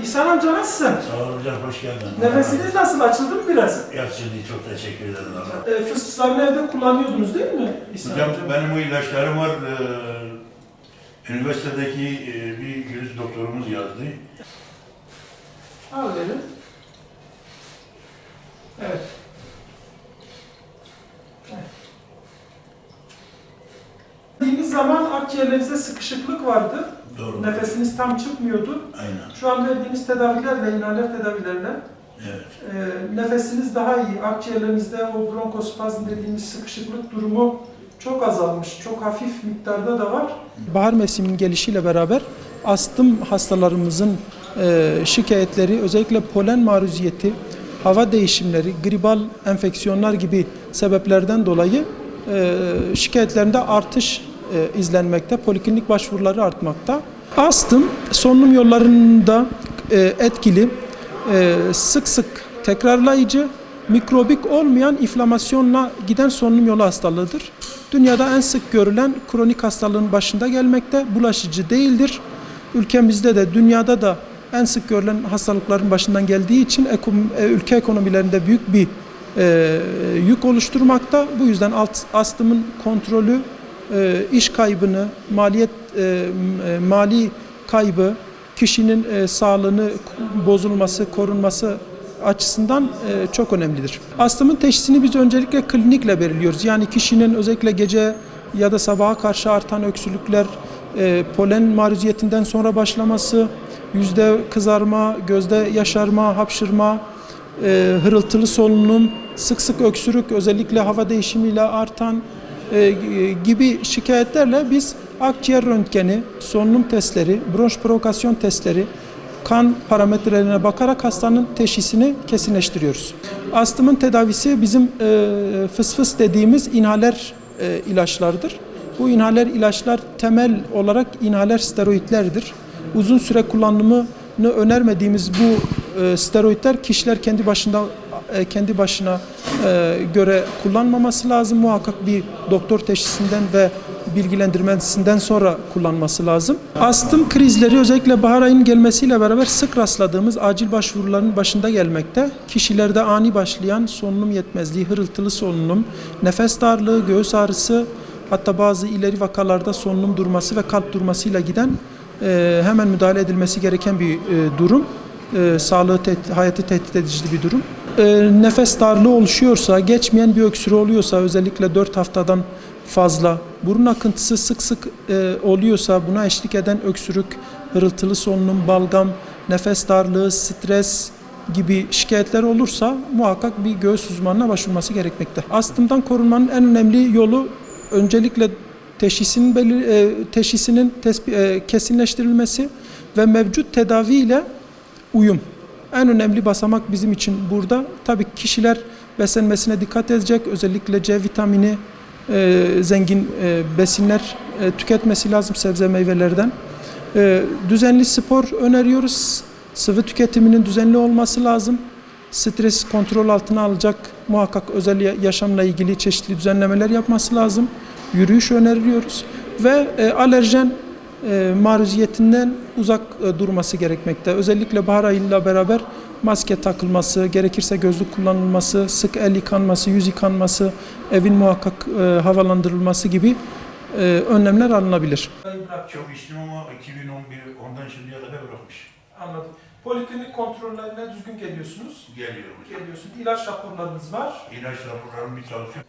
İhsan amca nasılsın? Sağ ol hocam, hoş geldin. Nefesiniz nasıl? Açıldı mı biraz? Yaşlılığı çok teşekkür ederim. Allah. E, fıstığını evde kullanıyordunuz değil mi İhsan Hocam amca? benim o ilaçlarım var. Ee, üniversitedeki e, bir yüz doktorumuz yazdı. Al verin. Evet. Dediğimiz zaman akciğerlerinizde sıkışıklık vardı. Doğru. Nefesiniz tam çıkmıyordu. Aynen. Şu an verdiğimiz tedavilerle, inhaler tedavilerle Evet. e, nefesiniz daha iyi. Akciğerlerinizde o bronkospazm dediğimiz sıkışıklık durumu çok azalmış. Çok hafif miktarda da var. Bahar mevsiminin gelişiyle beraber astım hastalarımızın e, şikayetleri özellikle polen maruziyeti, hava değişimleri, gribal enfeksiyonlar gibi sebeplerden dolayı e, şikayetlerinde artış e, izlenmekte. Poliklinik başvuruları artmakta. Astım solunum yollarında e, etkili, e, sık sık tekrarlayıcı, mikrobik olmayan inflamasyonla giden solunum yolu hastalığıdır. Dünyada en sık görülen kronik hastalığın başında gelmekte, bulaşıcı değildir. Ülkemizde de dünyada da en sık görülen hastalıkların başından geldiği için ülke ekonomilerinde büyük bir e, yük oluşturmakta. Bu yüzden alt, astımın kontrolü, e, iş kaybını, maliyet e, e, mali kaybı, kişinin e, sağlığını bozulması, korunması açısından çok önemlidir. Astımın teşhisini biz öncelikle klinikle belirliyoruz. Yani kişinin özellikle gece ya da sabaha karşı artan öksürükler, polen maruziyetinden sonra başlaması, yüzde kızarma, gözde yaşarma, hapşırma, hırıltılı solunum, sık sık öksürük, özellikle hava değişimiyle artan gibi şikayetlerle biz akciğer röntgeni, solunum testleri, bronş provokasyon testleri, kan parametrelerine bakarak hastanın teşhisini kesinleştiriyoruz. Astımın tedavisi bizim e, fıs fıs dediğimiz inhaler e, ilaçlardır. Bu inhaler ilaçlar temel olarak inhaler steroidlerdir. Uzun süre kullanımını önermediğimiz bu e, steroidler kişiler kendi başında e, kendi başına e, göre kullanmaması lazım. Muhakkak bir doktor teşhisinden ve bilgilendirmesinden sonra kullanması lazım. Astım krizleri özellikle bahar ayının gelmesiyle beraber sık rastladığımız acil başvuruların başında gelmekte. Kişilerde ani başlayan solunum yetmezliği, hırıltılı solunum, nefes darlığı, göğüs ağrısı, hatta bazı ileri vakalarda solunum durması ve kalp durmasıyla giden e, hemen müdahale edilmesi gereken bir durum. E, sağlığı, hayatı tehdit edici bir durum. E, nefes darlığı oluşuyorsa, geçmeyen bir öksürü oluyorsa, özellikle 4 haftadan fazla, burun akıntısı sık sık e, oluyorsa, buna eşlik eden öksürük, hırıltılı solunum, balgam, nefes darlığı, stres gibi şikayetler olursa muhakkak bir göğüs uzmanına başvurması gerekmekte. Astımdan korunmanın en önemli yolu öncelikle teşhisinin belir, e, teşhisinin tespi- e, kesinleştirilmesi ve mevcut tedavi ile uyum. En önemli basamak bizim için burada. Tabii kişiler beslenmesine dikkat edecek. Özellikle C vitamini e, zengin e, besinler e, tüketmesi lazım sebze meyvelerden. E, düzenli spor öneriyoruz. Sıvı tüketiminin düzenli olması lazım. Stres kontrol altına alacak muhakkak özel ya- yaşamla ilgili çeşitli düzenlemeler yapması lazım. Yürüyüş öneriliyoruz ve e, alerjen maruziyetinden uzak e, durması gerekmekte. Özellikle bahar ayıyla beraber maske takılması, gerekirse gözlük kullanılması, sık el yıkanması, yüz yıkanması, evin muhakkak e, havalandırılması gibi e, önlemler alınabilir. Çok içtim ama 2011 ondan şimdiye kadar bırakmış. Anladım. Poliklinik kontrollerine düzgün geliyorsunuz. Geliyorum. Geliyorsunuz. İlaç raporlarınız var. İlaç raporlarım bir çalışıyor.